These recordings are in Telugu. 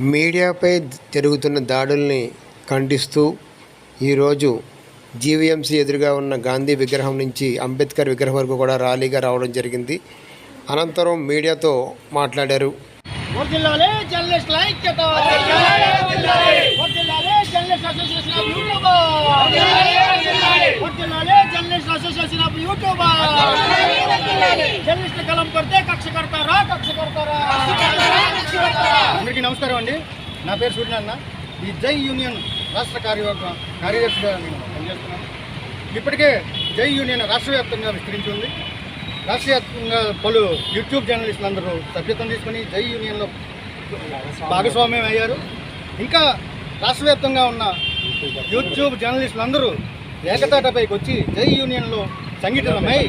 మీడియాపై జరుగుతున్న దాడుల్ని ఖండిస్తూ ఈరోజు జీవీఎంసీ ఎదురుగా ఉన్న గాంధీ విగ్రహం నుంచి అంబేద్కర్ విగ్రహం వరకు కూడా ర్యాలీగా రావడం జరిగింది. అనంతరం మీడియాతో మాట్లాడారు. జర్నలిస్ట్ కలం పడితే కక్ష కడతారా కక్ష కడతారా? నమస్కారం అండి. నా పేరు సూర్యనారాయణ. ఈ జై యూనియన్ రాష్ట్ర కార్యవర్గ కార్యదర్శిగా నేను పనిచేస్తున్నాను. ఇప్పటికే జై యూనియన్ రాష్ట్ర వ్యాప్తంగా విస్తరించింది. రాష్ట్ర వ్యాప్తంగా పలు యూట్యూబ్ జర్నలిస్టులు అందరూ సభ్యత్వం తీసుకుని జై యూనియన్లో భాగస్వామ్యం అయ్యారు. ఇంకా రాష్ట్ర వ్యాప్తంగా ఉన్న యూట్యూబ్ జర్నలిస్టులు అందరూ ఏకతాటపైకి వచ్చి జై యూనియన్లో సంఘటితమై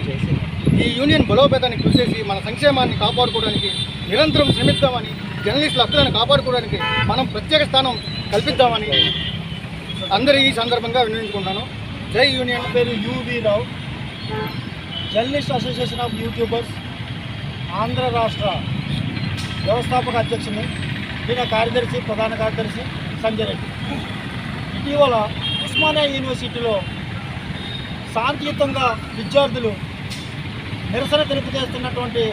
ఈ యూనియన్ బలోపేతానికి కృషి చేసి మన సంక్షేమాన్ని కాపాడుకోవడానికి నిరంతరం శ్రమిద్దామని జర్నలిస్టుల హక్కులను కాపాడుకోవడానికి మనం ప్రత్యేక స్థానం కల్పిద్దామని అందరి ఈ సందర్భంగా వినియోగించుకుంటాను జై యూనియన్. పేరు UV Rao. Journalist association of YouTubers Andhra రాష్ట్ర వ్యవస్థాపక అధ్యక్షుని ఈయన కార్యదర్శి ప్రధాన కార్యదర్శి సంజయ్ రెడ్డి. ఇటీవల ఉస్మానియా యూనివర్సిటీలో శాంతియుతంగా విద్యార్థులు నిరసన తెలుపు చేస్తున్నటువంటి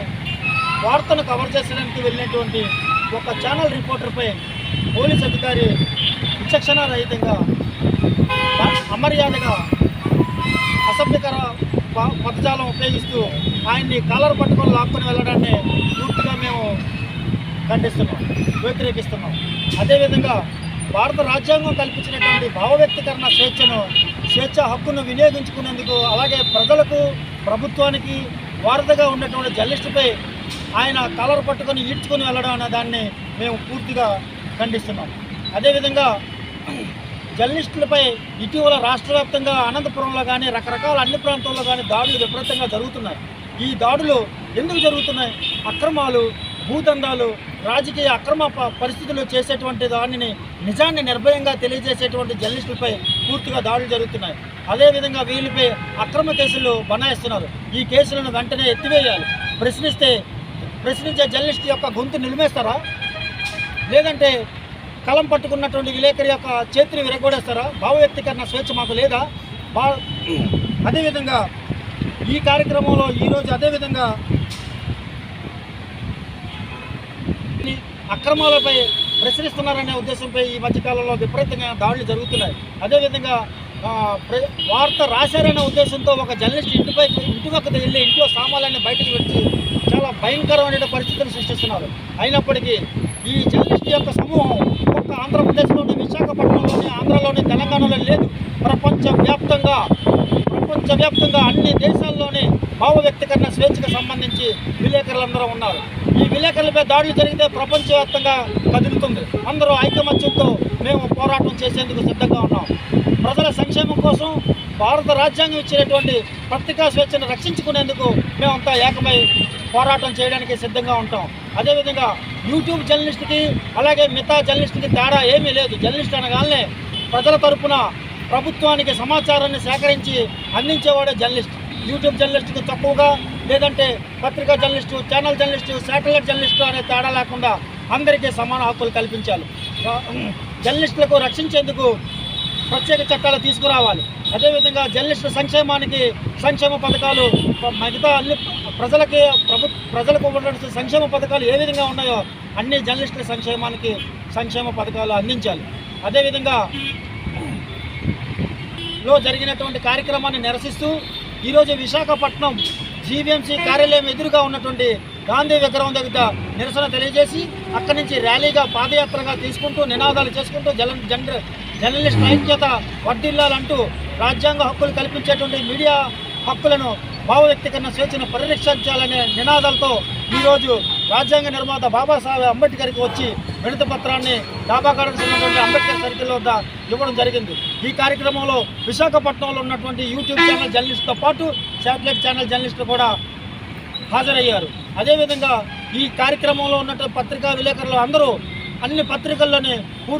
వార్తను కవర్ చేసడానికి వెళ్ళినటువంటి ఒక ఛానల్ రిపోర్టర్పై పోలీస్ అధికారి విచక్షణ రహితంగా అమర్యాదగా అసభ్యకర పదజాలం ఉపయోగిస్తూ ఆయన్ని కాలర్ పట్టుకొని లాక్కొని వెళ్ళడాన్ని పూర్తిగా మేము ఖండిస్తున్నాం వ్యతిరేకిస్తున్నాం. అదేవిధంగా భారత రాజ్యాంగం కల్పించినటువంటి భావవ్యక్తీకరణ స్వేచ్ఛను స్వేచ్ఛ హక్కును వినియోగించుకునేందుకు అలాగే ప్రజలకు ప్రభుత్వానికి వారధిగా ఉన్నటువంటి జర్నలిస్టుపై ఆయన కలర్ పట్టుకొని ఈడ్చుకొని వెళ్ళడం అనే దాన్ని మేము పూర్తిగా ఖండిస్తున్నాం. అదేవిధంగా జర్నలిస్టులపై ఇటీవల రాష్ట్ర వ్యాప్తంగా అనంతపురంలో కానీ రకరకాల అన్ని ప్రాంతాల్లో కానీ దాడులు విపరీతంగా జరుగుతున్నాయి. ఈ దాడులు ఎందుకు జరుగుతున్నాయి? అక్రమాలు భూదందాలు రాజకీయ అక్రమ పరిస్థితులు చేసేటువంటి దానిని నిజాన్ని నిర్భయంగా తెలియజేసేటువంటి జర్నలిస్టులపై పూర్తిగా దాడులు జరుగుతున్నాయి. అదేవిధంగా వీళ్ళపై అక్రమ కేసులు బనాయిస్తున్నారు. ఈ కేసులను వెంటనే ఎత్తివేయాలి. ప్రశ్నిస్తే ప్రశ్నించే జర్నలిస్ట్ యొక్క గొంతు నిలిమేస్తారా? లేదంటే కలం పట్టుకున్నటువంటి విలేకరి యొక్క చేతిని విరగొడేస్తారా భావవ్యక్తీకరణ స్వేచ్ఛ మాకు లేదా? బా అదేవిధంగా ఈ కార్యక్రమంలో ఈరోజు అదేవిధంగా ఈ అక్రమాలపై ప్రశ్నిస్తున్నారనే ఉద్దేశంపై ఈ మధ్యకాలంలో విపరీతంగా దాడులు జరుగుతున్నాయి. అదేవిధంగా వార్త రాశారనే ఉద్దేశంతో ఒక జర్నలిస్ట్ ఇంటిపై ఇంటి పక్కన వెళ్ళి ఇంట్లో సామాన్యాన్ని బయటకు పెట్టి చాలా భయంకరమైన పరిస్థితులు సృష్టిస్తున్నారు. అయినప్పటికీ ఈ జర్నలిస్ట్ యొక్క సమూహం ఒక్క ఆంధ్రప్రదేశ్లోని విశాఖపట్నంలోని ఆంధ్రలోని తెలంగాణలో లేదు. ప్రపంచవ్యాప్తంగా ప్రపంచవ్యాప్తంగా అన్ని దేశాల్లోనే భావ వ్యక్తీకరణ స్వేచ్ఛకు సంబంధించి విలేకరులందరూ ఉన్నారు. ఈ విలేకరులపై దాడులు జరిగితే ప్రపంచవ్యాప్తంగా కదులుతుంది. అందరూ ఐకమత్యంతో మేము పోరాటం చేసేందుకు సిద్ధంగా ఉన్నాం. ప్రజల సంక్షేమం కోసం భారత రాజ్యాంగం ఇచ్చినటువంటి పత్రికా స్వేచ్ఛను రక్షించుకునేందుకు మేమంతా ఏకమై పోరాటం చేయడానికి సిద్ధంగా ఉంటాం. అదేవిధంగా యూట్యూబ్ జర్నలిస్ట్కి అలాగే మిగతా జర్నలిస్ట్కి తేడా ఏమీ లేదు. జర్నలిస్ట్ అనగానే ప్రజల తరపున ప్రభుత్వానికి సమాచారాన్ని సేకరించి అందించేవాడే జర్నలిస్ట్. యూట్యూబ్ జర్నలిస్ట్కి తక్కువగా లేదంటే పత్రికా journalist channel journalist satellite journalist అనే తేడా లేకుండా అందరికీ సమాన హక్కులు కల్పించాలి. జర్నలిస్టులకు రక్షించేందుకు ప్రత్యేక చట్టాలు తీసుకురావాలి. అదేవిధంగా జర్నలిస్టుల సంక్షేమానికి సంక్షేమ పథకాలు మిగతా అన్ని ప్రజలకి ప్రభు ప్రజలకు ఉన్నటువంటి సంక్షేమ పథకాలు ఏ విధంగా ఉన్నాయో అన్ని జర్నలిస్టుల సంక్షేమానికి సంక్షేమ పథకాలు అందించాలి. అదేవిధంగా లో జరిగినటువంటి కార్యక్రమాన్ని నిరసిస్తూ ఈరోజు విశాఖపట్నం జీవీఎంసీ కార్యాలయం ఎదురుగా ఉన్నటువంటి గాంధీ విగ్రహం దగ్గర నిరసన తెలియజేసి అక్కడి నుంచి ర్యాలీగా పాదయాత్రగా తీసుకుంటూ నినాదాలు చేసుకుంటూ జల జనర జర్నలిస్ట్ ఐక్యత వడ్డిల్లాలంటూ రాజ్యాంగ హక్కులు కల్పించేటువంటి మీడియా హక్కులను భావవ్యక్తీకరణ స్వేచ్ఛను పరిరక్షించాలనే నినాదాలతో ఈరోజు రాజ్యాంగ నిర్మాత బాబాసాహెబ్ అంబేద్కర్కి వచ్చి వినతి పత్రాన్ని డాబా గార్డెన్స్ అంబేద్కర్ సర్కిల్ వద్ద ఇవ్వడం జరిగింది. ఈ కార్యక్రమంలో విశాఖపట్నంలో ఉన్నటువంటి యూట్యూబ్ ఛానల్ జర్నలిస్ట్తో పాటు శాటిలైట్ ఛానల్ జర్నలిస్టులు కూడా హాజరయ్యారు. అదేవిధంగా ఈ కార్యక్రమంలో ఉన్నటువంటి పత్రికా విలేకరులు అందరూ అన్ని పత్రికల్లోనే పూర్తి